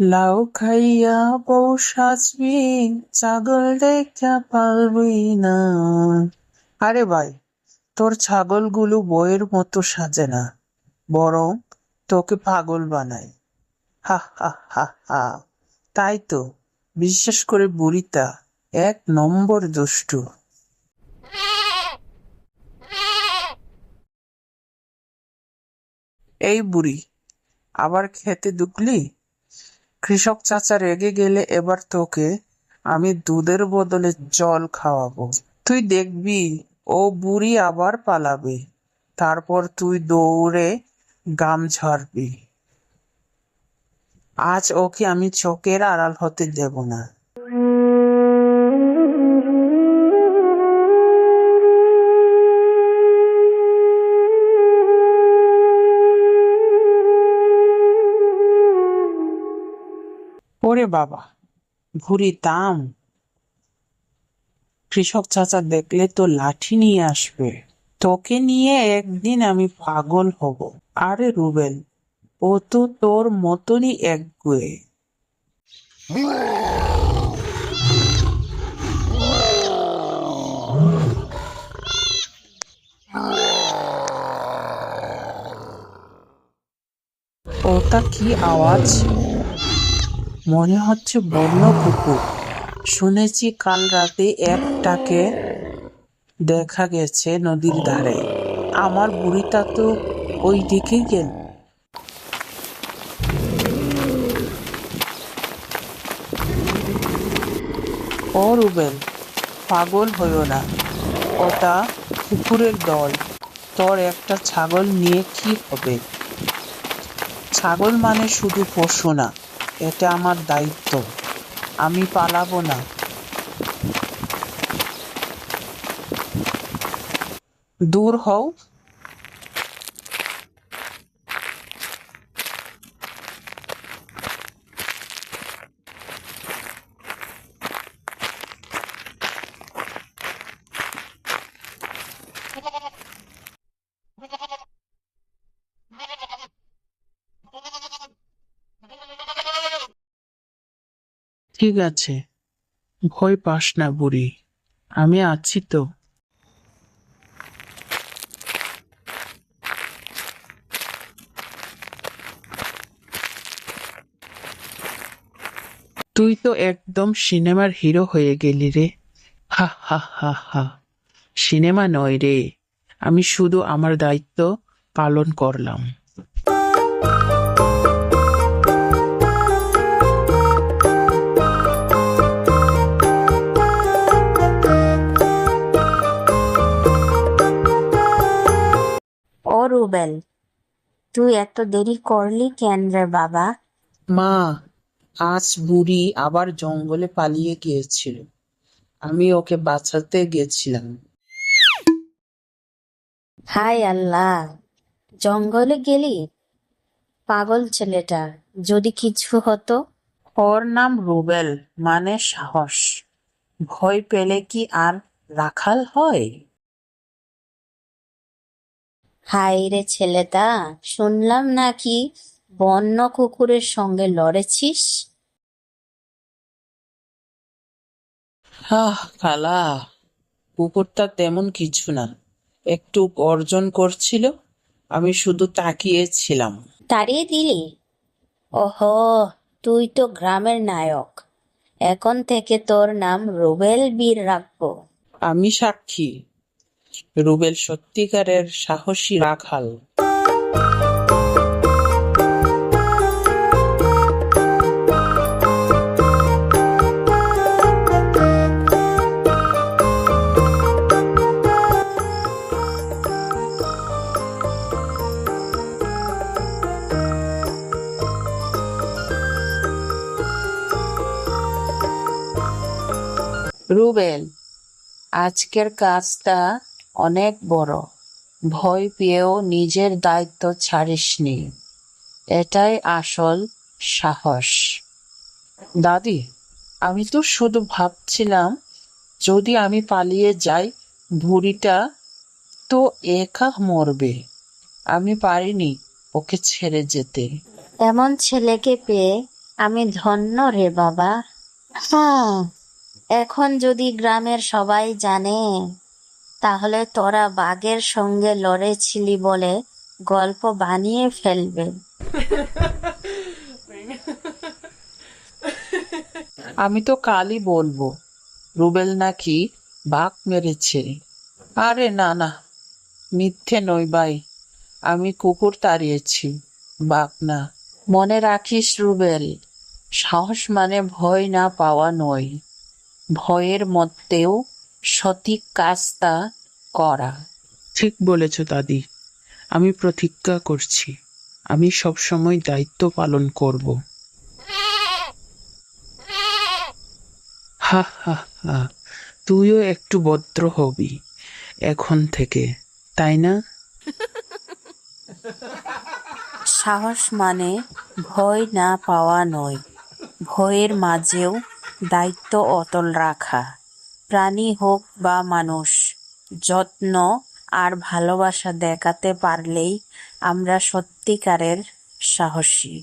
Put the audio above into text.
লাউ খাইয়া বউ ছাগল দেখা পালবি না। আরে ভাই, তোর ছাগলগুলো বইয়ের মতো সাজে না, বরং তোকে পাগল বানায়। হা হা হা হা। তাই তো, বিশেষ করে বুড়িটা এক নম্বর দুষ্টু। এই বুড়ি, আবার খেতে ঢুকলি? কৃষক চাচা রেগে গেলে এবার তোকে আমি দুধের বদলে জল খাওয়াবো। তুই দেখবি, ও বুড়ি আবার পালাবে। তারপর তুই দৌড়ে গাম ঝাড়বি। আজ ওকে আমি চোখের আড়াল হতে দেব না। ওরে বাবা, ভুরি দাম কৃষক চাচা দেখলে তো লাঠি নিয়ে আসবে। তোকে নিয়ে একদিন আমি পাগল হব। আরে রুবেল, ও তো তোর মতনই একগুয়ে ওটা কি আওয়াজ? মনে হচ্ছে বন্য কুকুর। শুনেছি কাল রাতে একটাকে দেখা গেছে নদীর ধারে। আমার বুড়িটা তো ওই দিকে গেল। ও রুবেল, পাগল হইও না। ওটা কুকুরের দল। তোর একটা ছাগল নিয়ে কি হবে? ছাগল মানে শুধু পশু না। এটা আমার দায়িত্ব। আমি পালাবো না। দূর হও। ঠিক আছে। ভয় পাস না বুড়ি, আমি আছি তো। তুই তো একদম সিনেমার হিরো হয়ে গেলি রে। হা হা হা হা। সিনেমা নয় রে, আমি শুধু আমার দায়িত্ব পালন করলাম। ও রুবেল তুই এত দেরি করলি কেন রে বাবা? মা আজ বুড়ি আবার জঙ্গলে পালিয়ে গিয়েছিল। আমি ওকে বাঁচাতে গেছিলাম। হাই আল্লাহ জঙ্গলে গেলি? পাগল ছেলেটা যদি কিছু হতো? ওর নাম রুবেল মানে সাহস। ভয় পেলে কি আর রাখাল হয়? হাই রে ছেলেটা শুনলাম নাকি বন্য কুকুরের সঙ্গে লড়েছিস? আহ খালা কুকুরটা তেমন কিছু না। একটু গর্জন করছিল আমি শুধু তাকিয়েছিলাম। তাড়িয়ে দিলি? ওহো তুই তো গ্রামের নায়ক। এখন থেকে তোর নাম রুবেল বীর রাখব। আমি সাক্ষী। রুবেল সত্যিকারের সাহসী রাখাল। রুবেল আজকের কাজটা অনেক বড়। ভয় পেয়েও নিজের দায়িত্ব ছাড়িসনি। এটাই আসল সাহস। দাদি আমি তো শুধু ভাবছিলাম যদি আমি পালিয়ে যাই বুড়িটা তো একা মরবে। আমি পারিনি ওকে ছেড়ে যেতে। এমন ছেলেকে পেয়ে আমি ধন্য রে বাবা। হ্যাঁ। এখন যদি গ্রামের সবাই জানে তাহলে তোরা বাঘের সঙ্গে লড়েছিলি বলে গল্প বানিয়ে ফেলবে। আমি তো কালই বলব, রুবেল নাকি বাঘ মেরেছে। আরে না না, মিথ্যে নই ভাই, আমি কুকুর তাড়িয়েছি, বাঘ না। মনে রাখিস রুবেল, সাহস মানে ভয় না পাওয়া নয়, ভয়ের মধ্যেও সঠিক কাজটা করা। ঠিক বলেছ দাদি। আমি প্রতিজ্ঞা করছি। আমি সবসময় দায়িত্ব পালন করব। হা হা হা। তুইও একটু ভদ্র হবি এখন থেকে তাই না? সাহস মানে ভয় না পাওয়া নয়। ভয়ের মাঝেও দায়িত্ব অটল রাখা। প্রাণী হোক বা মানুষ যত্ন আর ভালোবাসা দেখাতে পারলেই আমরা সত্যিকারের সাহসী।